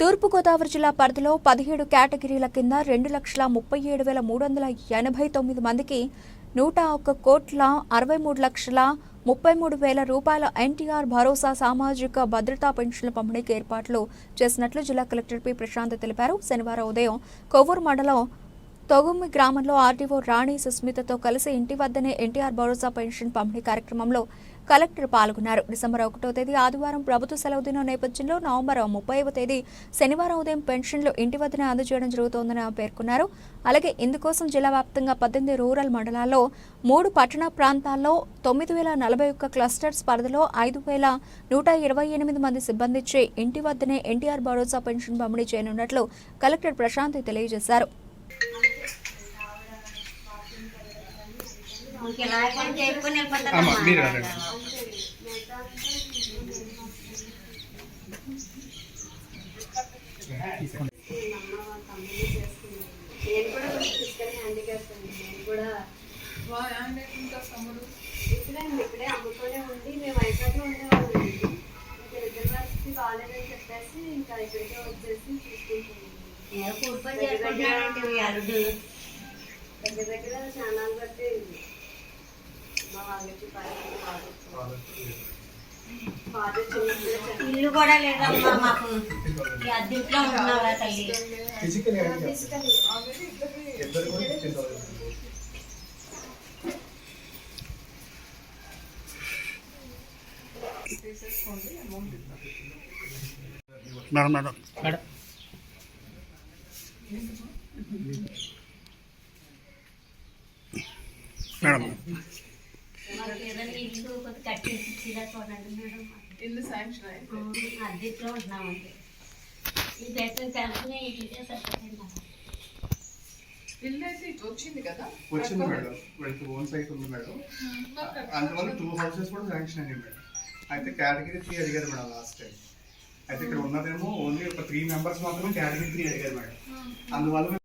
తూర్పుగోదావరి జిల్లా పరిధిలో పదిహేడు కేటగిరీల కింద రెండు లక్షల ముప్పై ఏడు వేల మూడు వందల ఎనభై తొమ్మిది మందికి నూట ఒక్క కోట్ల అరవై మూడు లక్షల ముప్పై మూడు వేల రూపాయల ఎన్టీఆర్ భరోసా సామాజిక భద్రతా పెన్షన్ల పంపిణీకి ఏర్పాట్లు చేసినట్లు జిల్లా కలెక్టర్ పి. ప్రశాంత్ తెలిపారు. శనివారం ఉదయం కొవ్వూరు మండలం తొగుమ్మి గ్రామంలో ఆర్డీఓ రాణి సుస్మితతో కలిసి ఇంటి వద్దనే ఎన్టీఆర్ భరోసా పెన్షన్ పంపిణీ కార్యక్రమంలో కలెక్టర్ పాల్గొన్నారు. డిసెంబర్ ఒకటో తేదీ ఆదివారం ప్రభుత్వ సెలవు దినం నేపథ్యంలో నవంబర్ ముప్పైవ తేదీ శనివారం ఉదయం పెన్షన్లు ఇంటి వద్దనే అందజేయడం జరుగుతోందని పేర్కొన్నారు. అలాగే ఇందుకోసం జిల్లా వ్యాప్తంగా పద్దెనిమిది రూరల్ మండలాల్లో మూడు పట్టణ ప్రాంతాల్లో తొమ్మిది వేల నలభై ఒక్క క్లస్టర్స్ పరిధిలో ఐదు వేల నూట ఇరవై ఎనిమిది మంది సిబ్బందిచ్చే ఇంటి వద్దనే ఎన్టీఆర్ భరోసా పెన్షన్ పంపిణీ చేయనున్నట్లు కలెక్టర్ ప్రశాంత్ తెలియజేశారు. అమ్మ మీరు రండి నేను కూడా హ్యాండిక్యాప్ అండి నేను కూడా ఇక్కడే అండి ఇక్కడే అమ్ముతూనే ఉండి మేము వైజాగ్లో ఉండేవాళ్ళం అండి ఇంకా రిజర్వ్ పరిస్థితి బాగాలేదని చెప్పేసి ఇంకా ఇక్కడికే వచ్చేసి చూసుకుంటున్నాం దగ్గర దగ్గర చాలా బట్టి ఇల్లు కూడా లేదమ్మా మాకు ఈ అద్దెంట్లో ఉన్నారా తల్లి. Madam madam. మేడం. మేడం. ఇల్లు శాంక్షన్ అయింది అద్దెంట్లో ఈ ఇల్లు అయితే ఇటు వచ్చింది కదా? వచ్చింది మేడం. వీళ్ళకి ఓన్ సైట్ ఉంది మేడం. అందువల్ల టూ హౌసెస్ కూడా శాంక్షన్ అయ్యాయి మేడం. అయితే కేటగిరీ త్రీ అడిగారు మేడం లాస్ట్ టైం అయితే ఇక్కడ ఉన్నదేమో ఓన్లీ ఒక త్రీ మెంబర్స్ మాత్రమే కేటగిరీ త్రీ అడిగారు మేడం. అందువల్ల